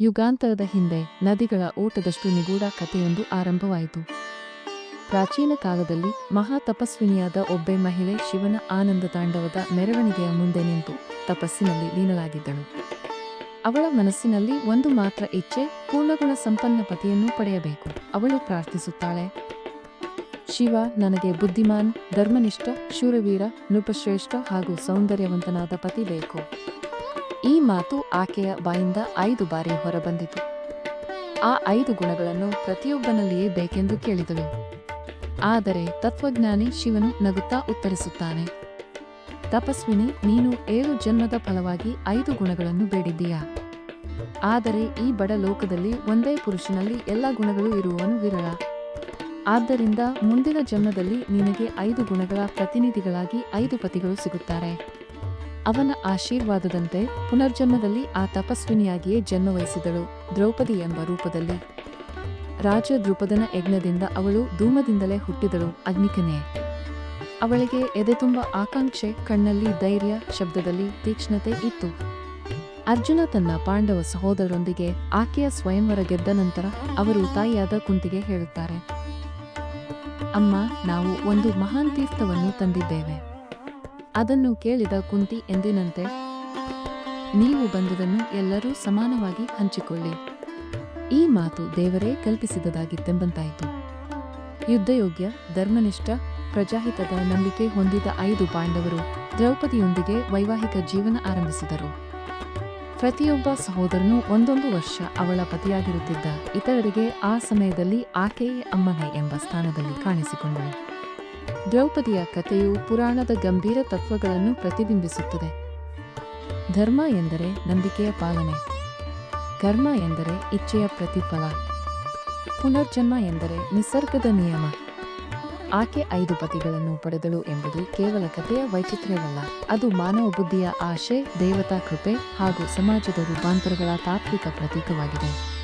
ಯುಗಾಂತರದ ಹಿಂದೆ ನದಿಗಳ ಓಟದಷ್ಟು ನಿಗೂಢ ಕಥೆಯೊಂದು ಆರಂಭವಾಯಿತು. ಪ್ರಾಚೀನ ಕಾಲದಲ್ಲಿ ಮಹಾ ತಪಸ್ವಿನಿಯಾದ ಒಬ್ಬೆ ಮಹಿಳೆ ಶಿವನ ಆನಂದ ತಾಂಡವದ ಮೆರವಣಿಗೆಯ ಮುಂದೆ ನಿಂತು ತಪಸ್ಸಿನಲ್ಲಿ ಲೀನಲಾಗಿದ್ದಳು ಅವಳ ಮನಸ್ಸಿನಲ್ಲಿ ಒಂದು ಮಾತ್ರ ಇಚ್ಛೆ, ಪೂರ್ಣಗುಣ ಸಂಪನ್ನ ಪತಿಯನ್ನು ಪಡೆಯಬೇಕು. ಅವಳು ಪ್ರಾರ್ಥಿಸುತ್ತಾಳೆ, ಶಿವ, ನನಗೆ ಬುದ್ಧಿಮಾನ್, ಧರ್ಮನಿಷ್ಠ, ಶೂರವೀರ, ನೃಪಶ್ರೇಷ್ಠ ಹಾಗೂ ಸೌಂದರ್ಯವಂತನಾದ ಪತಿ ಬೇಕು. ಈ ಮಾತು ಆಕೆಯ ಬಾಯಿಂದ ಐದು ಬಾರಿ ಹೊರಬಂದಿತು. ಆ ಐದು ಗುಣಗಳನ್ನು ಪ್ರತಿಯೊಬ್ಬನಲ್ಲಿಯೇ ಬೇಕೆಂದು ಕೇಳಿದಳು. ಆದರೆ ತತ್ವಜ್ಞಾನಿ ಶಿವನು ನಗುತ್ತಾ ಉತ್ತರಿಸುತ್ತಾನೆ. ತಪಸ್ವಿನಿ, ನೀನು ಏಳು ಜನ್ಮದ ಫಲವಾಗಿ ಐದು ಗುಣಗಳನ್ನು ಬೇಡಿದ್ದೀಯಾ? ಆದರೆ ಈ ಬಡ ಲೋಕದಲ್ಲಿ ಒಂದೇ ಪುರುಷನಲ್ಲಿ ಎಲ್ಲ ಗುಣಗಳು ಇರುವವನು ವಿರಳ. ಆದ್ದರಿಂದ ಮುಂದಿನ ಜನ್ಮದಲ್ಲಿ ನಿನಗೆ ಐದು ಗುಣಗಳ ಪ್ರತಿನಿಧಿಗಳಾಗಿ ಐದು ಪತಿಗಳು ಸಿಗುತ್ತಾರೆ. ಅವನ ಆಶೀರ್ವಾದದಂತೆ ಪುನರ್ಜನ್ಮದಲ್ಲಿ ಆ ತಪಸ್ವಿನಿಯಾಗಿಯೇ ಜನ್ಮವಹಿಸಿದಳು ದ್ರೌಪದಿ ಎಂಬ ರೂಪದಲ್ಲಿ. ರಾಜ ದ್ರುಪದನ ಯಜ್ಞದಿಂದ ಅವಳು ಧೂಮದಿಂದಲೇ ಹುಟ್ಟಿದಳು ಅಗ್ನಿಕನೇ ಅವಳಿಗೆ ಎದೆ ತುಂಬ ಆಕಾಂಕ್ಷೆ, ಕಣ್ಣಲ್ಲಿ ಧೈರ್ಯ, ಶಬ್ದದಲ್ಲಿ ತೀಕ್ಷ್ಣತೆ ಇತ್ತು. ಅರ್ಜುನ ತನ್ನ ಪಾಂಡವ ಸಹೋದರರೊಂದಿಗೆ ಆಕೆಯ ಸ್ವಯಂವರ ಗೆದ್ದ ನಂತರ ಅವರು ತಾಯಿಯಾದ ಕುಂತಿಗೆ ಹೇಳುತ್ತಾರೆ, ಅಮ್ಮ, ನಾವು ಒಂದು ಮಹಾನ್ ತೀರ್ಥವನ್ನು ತಂದಿದ್ದೇವೆ. ಅದನ್ನು ಕೇಳಿದ ಕುಂತಿ ಎಂದಿನಂತೆ, ನೀವು ಬಂದುದನ್ನು ಎಲ್ಲರೂ ಸಮಾನವಾಗಿ ಹಂಚಿಕೊಳ್ಳಿ. ಈ ಮಾತು ದೇವರೇ ಕಲ್ಪಿಸಿದದಾಗಿತ್ತೆಂಬಂತಾಯಿತು. ಯುದ್ಧಯೋಗ್ಯ, ಧರ್ಮನಿಷ್ಠ, ಪ್ರಜಾಹಿತದ ನಂಬಿಕೆ ಹೊಂದಿದ ಐದು ಪಾಂಡವರು ದ್ರೌಪದಿಯೊಂದಿಗೆ ವೈವಾಹಿಕ ಜೀವನ ಆರಂಭಿಸಿದರು. ಪ್ರತಿಯೊಬ್ಬ ಸಹೋದರನು ಒಂದೊಂದು ವರ್ಷ ಅವಳ ಪತಿಯಾಗಿರುತ್ತಿದ್ದ ಇತರರಿಗೆ ಆ ಸಮಯದಲ್ಲಿ ಆಕೆಯೇ ಅಮ್ಮನೆ ಎಂಬ ಸ್ಥಾನದಲ್ಲಿ ಕಾಣಿಸಿಕೊಂಡಳು. ದ್ರೌಪದಿಯ ಕಥೆಯು ಪುರಾಣದ ಗಂಭೀರ ತತ್ವಗಳನ್ನು ಪ್ರತಿಬಿಂಬಿಸುತ್ತದೆ. ಧರ್ಮ ಎಂದರೆ ನಂಬಿಕೆಯ ಪಾಲನೆ. ಕರ್ಮ ಎಂದರೆ ಇಚ್ಛೆಯ ಪ್ರತಿಫಲ. ಪುನರ್ಜನ್ಮ ಎಂದರೆ ನಿಸರ್ಗದ ನಿಯಮ. ಆಕೆ ಐದು ಪತಿಗಳನ್ನು ಪಡೆದಳು ಎಂಬುದು ಕೇವಲ ಕಥೆಯ ವೈಚಿತ್ರ್ಯವಲ್ಲ. ಅದು ಮಾನವ ಬುದ್ಧಿಯ ಆಶೆ, ದೇವತಾ ಕೃಪೆ ಹಾಗೂ ಸಮಾಜದ ರೂಪಾಂತರಗಳ ತಾತ್ವಿಕ ಪ್ರತೀಕವಾಗಿದೆ.